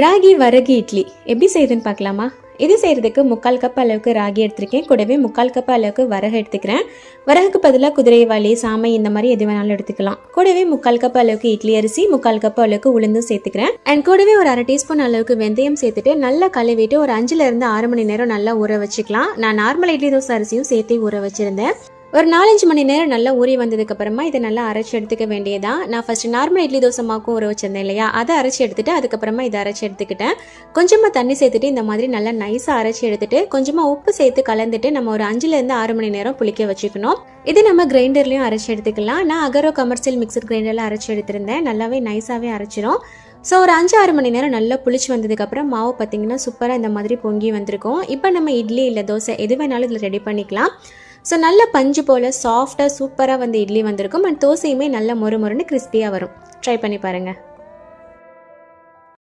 ராகி வரகு இட்லி. எப்படி செய்யுதுன்னு பார்க்கலாமா? இது செய்கிறதுக்கு முக்கால் கப் அளவுக்கு ராகி எடுத்திருக்கேன். கூடவே முக்கால் கப் அளவுக்கு வரகு எடுத்துக்கிறேன். வரகுக்கு பதிலாக குதிரைவாளி சாமை இந்த மாதிரி எது வேணாலும் எடுத்துக்கலாம். கூடவே முக்கால் கப் அளவுக்கு இட்லி அரிசி முக்கால் கப் அளவுக்கு உளுந்தும் சேர்த்துக்கிறேன். அண்ட் கூடவே ஒரு அரை டீஸ்பூன் அளவுக்கு வெந்தயம் சேர்த்துட்டு நல்லா கழுவிட்டு ஒரு அஞ்சுல இருந்து ஆறு மணி நேரம் நல்லா ஊற வச்சுக்கலாம். நான் நார்மல் இட்லி தோசை அரிசியும் சேர்த்து ஊற வச்சிருந்தேன். ஒரு நாலஞ்சு மணி நேரம் நல்லா ஊறி வந்ததுக்கு அப்புறமா இதை நல்லா அரைச்சி எடுத்துக்க வேண்டியதான் நான் ஃபர்ஸ்ட் நார்மல் இட்லி தோசை மாக்கும் ஊற வச்சிருந்தேன் இல்லையா? அதை அரைச்சி எடுத்துட்டு அதுக்கப்புறமா இதை அரைச்சி எடுத்துக்கிட்டேன். கொஞ்சமாக தண்ணி சேர்த்துட்டு இந்த மாதிரி நல்லா நைஸாக அரைச்சி எடுத்துட்டு கொஞ்சமாக உப்பு சேர்த்து கலந்துட்டு நம்ம ஒரு அஞ்சுலேருந்து ஆறு மணி நேரம் புளிக்க வச்சுக்கணும். இது நம்ம கிரைண்டர்லையும் அரைச்சி எடுத்துக்கலாம். நான் அகரோ கமர்ஷியல் மிக்சர் கிரைண்டர்ல அரைச்சி எடுத்திருந்தேன். நல்லாவே நைஸாகவே அரைச்சிரும். ஸோ ஒரு அஞ்சு ஆறு மணி நேரம் நல்லா புளிச்சு வந்ததுக்கப்புறம் மாவு பார்த்தீங்கன்னா சூப்பராக இந்த மாதிரி பொங்கி வந்திருக்கும். இப்போ நம்ம இட்லி இல்லை தோசை எது வேணாலும் இதில் ரெடி பண்ணிக்கலாம். ஸோ நல்ல பஞ்சு போல் சாஃப்டாக சூப்பராக வந்து இட்லி வந்திருக்கும். அண்ட் தோசையுமே நல்ல மொறு மொறுன்னு கிறிஸ்பியாக வரும். ட்ரை பண்ணி பாருங்கள்